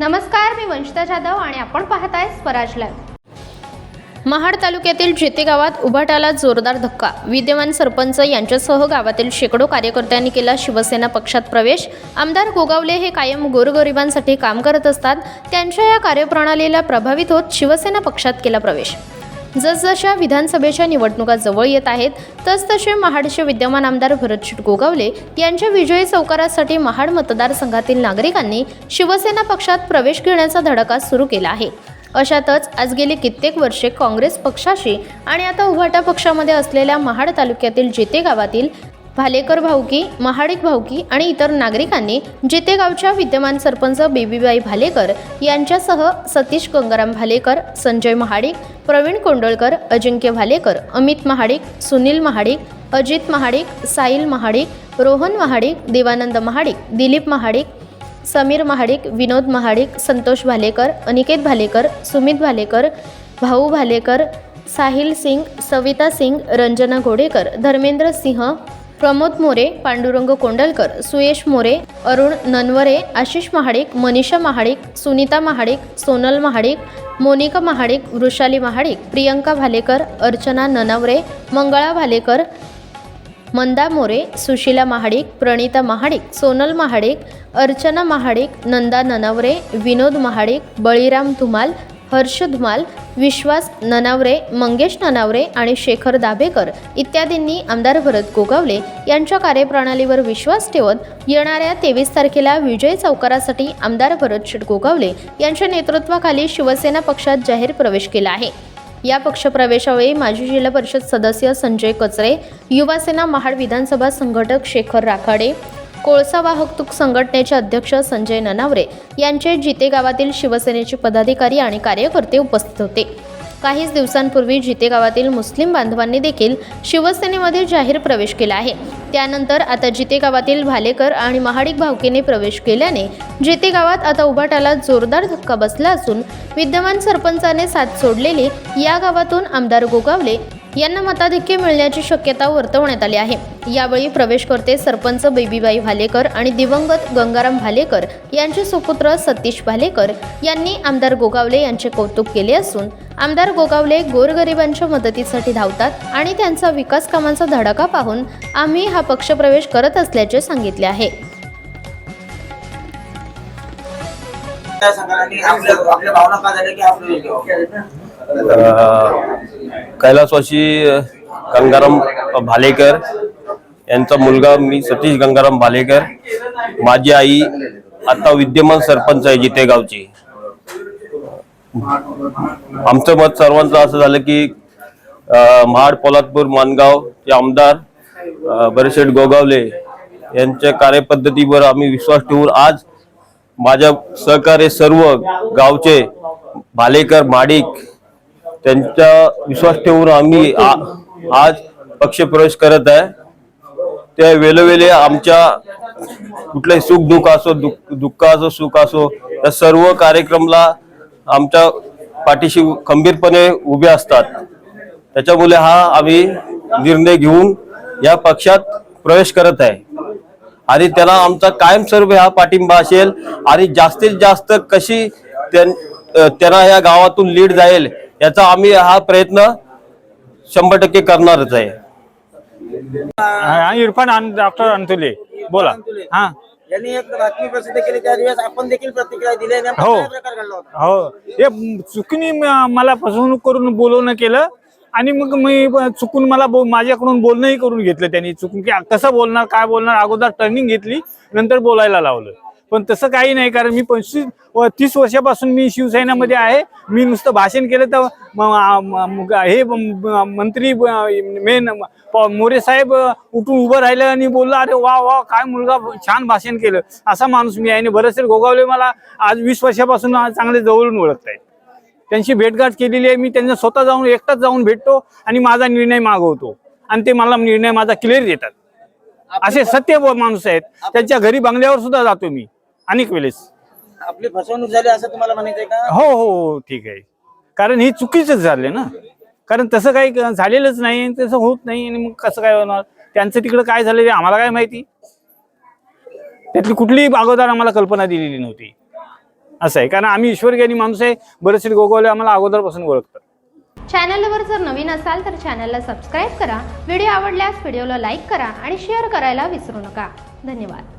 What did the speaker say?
नमस्कार मी वंशिता जाधव आणि आपण पाहताय स्वराज लाईव्ह महाड तालुक्यातील जेते गावात उभाटाला जोरदार धक्का. विद्यमान सरपंच यांच्यासह गावातील शेकडो कार्यकर्त्यांनी केला शिवसेना पक्षात प्रवेश. आमदार गोगावले हे कायम गोरगरिबांसाठी काम करत असतात. त्यांच्या या कार्यप्रणालीला प्रभावित होत शिवसेना पक्षात केला प्रवेश. जसजशा विधानसभेच्या निवडणुका जवळ येत आहेत तसतसे महाडचे विद्यमान आमदार भरतशेठ गोगावले यांच्या विजयी चौकारासाठी महाड मतदारसंघातील नागरिकांनी शिवसेना पक्षात प्रवेश घेण्याचा धडका सुरू केला आहे. अशातच आज गेली कित्येक वर्षे काँग्रेस पक्षाशी आणि आता उभाटा पक्षामध्ये असलेल्या महाड तालुक्यातील जेते गावातील भालेकर भाऊकी महाडिक भाऊकी आणि इतर नागरिकांनी जेते गावच्या विद्यमान सरपंच बेबीबाई भालेकर यांच्यासह सतीश गंगाराम भालेकर संजय महाडिक प्रवीण कोंडळकर अजिंक्य भालेकर अमित महाडिक सुनील महाडिक अजित महाडिक साईल महाडिक रोहन महाडिक देवानंद महाडिक दिलीप महाडिक समीर महाडिक विनोद महाडिक संतोष भालेकर अनिकेत भालेकर सुमित भालेकर भाऊ भालेकर साहिल सिंग सविता सिंग रंजना घोडेकर धर्मेंद्र सिंह प्रमोद मोरे पांडुरंग कोंडलकर सुयश मोरे अरुण ननवरे आशिष महाडिक मनीषा महाडिक सुनीता महाडिक सोनल महाडिक मोनिका महाडिक वृषाली महाडिक प्रियंका भालेकर अर्चना ननवरे मंगळा भालेकर मंदा मोरे सुशीला महाडिक प्रणिता महाडिक सोनल महाडिक अर्चना महाडिक नंदा ननावरे विनोद महाडिक बळीराम धुमाल हर्ष धुमाल विश्वास ननावरे मंगेश ननावरे आणि शेखर दाभेकर इत्यादींनी आमदार भरत गोगावले यांच्या कार्यप्रणालीवर विश्वास ठेवत येणाऱ्या तेवीस तारखेला विजय चौकारासाठी आमदार भरत शेठ गोगावले यांच्या नेतृत्वाखाली शिवसेना पक्षात जाहीर प्रवेश केला आहे. या पक्षप्रवेशावेळी माजी जिल्हा परिषद सदस्य संजय कचरे युवासेना महाड विधानसभा संघटक शेखर राखाडे कोळसा वाहतूक संघटनेचे अध्यक्ष संजय ननावरे यांचे जिते गावातील शिवसेनेचे पदाधिकारी आणि कार्यकर्ते उपस्थित होते. काहीच दिवसांपूर्वी जिते गावातील मुस्लिम बांधवांनी देखील शिवसेनेमध्ये जाहीर प्रवेश केला आहे. त्यानंतर आता जिते गावातील भालेकर आणि महाडिक भावकेने प्रवेश केल्याने जिते गावात आता उभाटाला जोरदार धक्का बसला असून विद्यमान सरपंचाने साथ सोडलेली या गावातून आमदार गोगावले यांना मताधिक्य मिळण्याची शक्यता वर्तवण्यात आली आहे. यावेळी प्रवेशकर्ते सरपंच बेबीबाई भालेकर आणि दिवंगत गंगाराम भालेकर यांचे सुपुत्र सतीश भालेकर यांनी आमदार गोगावले यांचे कौतुक केले असून आमदार गोगावले गोरगरिबांच्या मदतीसाठी धावतात आणि त्यांचा विकास कामांचा धडाका पाहून आम्ही हा पक्षप्रवेश करत असल्याचे सांगितले आहे. आपल्या भावना का झाल्या की आपलं कैलासवासी गंगाराम भालेकर यांचा मुलगा मी सतीश गंगाराम भालेकर माझी आई आता विद्यमान सरपंच आहे जिथे गावची. आमचं मत सर्वांचं असं झालं की महाड पोलादपूर मानगाव चे आमदार बरेशेठ गोगावले यांच्या कार्यपद्धतीवर आम्ही विश्वास ठेवून आज माझ्या सहकार्य सर्व गावचे भालेकर माडिक त्यांचा विश्वास ठेवून आम्ही आ- आज पक्षप्रवेश करत आहे. त्या वेळोवेळी आमच्या कुठलंही सुख दुःख असो दुःख दुःख असो सुख असो त्या सर्व कार्यक्रमला आमच्या पाठीशी खंबीरपणे उभे असतात. त्याच्यामुळे हा आम्ही निर्णय घेऊन या पक्षात प्रवेश करत आहे. आणि त्याला आमचा कायमस्वरूपी हा पाठिंबा असेल आणि जास्तीत जास्त कशी त्यां- त्यांना या गावातून लीड जाईल याचा आम्ही हा प्रयत्न शंभर टक्के करणारच आहे. हा इरफान डॉक्टर अंतुले बोला. हा. यांनी एक बातमी प्रसिद्ध केली त्या दिवस आपण देखील प्रतिक्रिया दिली हो. हो. हे चुकीने म- मला फसवणूक करून बोलवणं केलं आणि मग मी चुकून मला बो- माझ्याकडून बोलणंही करून घेतलं त्यांनी. चुकून की कसं बोलणार काय बोलणार अगोदर टर्निंग घेतली नंतर बोलायला लावलं. पण तसं काही नाही कारण मी पंचवीस व तीस वर्षापासून मी शिवसेनेमध्ये आहे. मी नुसतं भाषण केलं तर हे मंत्री मेन मोरे साहेब उठून उभं राहिलं आणि बोललं अरे वा वा काय मुलगा छान भाषण केलं. असा माणूस मी आहे. आणि बरेचसे गोगावले मला आज वीस वर्षापासून चांगले जवळून ओळखत आहेत त्यांची भेटगाठ केलेली आहे. मी त्यांना स्वतः जाऊन एकटाच जाऊन भेटतो आणि माझा निर्णय मागवतो. आणि ते मला निर्णय माझा क्लिअर देतात. असे सत्य माणूस आहेत. त्यांच्या घरी बंगल्यावर सुद्धा जातो मी. अनेक वेळेस. आपली फसवणूक झाली असं तुम्हाला म्हणायचंय का? हो हो हो ठीक आहे. कारण हे चुकीचंच झालं ना. कारण तसं काही क- झालेलंच नाही तसं होत नाही आणि मग कसं काय होणार? त्यांचं तिकडं काय झालं ते आम्हाला काय माहिती? त्यातली कुठलीही अगोदर आम्हाला कल्पना दिलेली नव्हती. असं आहे. कारण आम्ही ईश्वर ज्ञानी माणूस आहे बरेचसे गोगावले आम्हाला अगोदरपासून ओळखतात. चॅनलवर जर नवीन असाल तर चॅनलला सबस्क्राईब करा. व्हिडिओ आवडल्यास व्हिडिओला लाईक करा आणि शेअर करायला विसरू नका. धन्यवाद.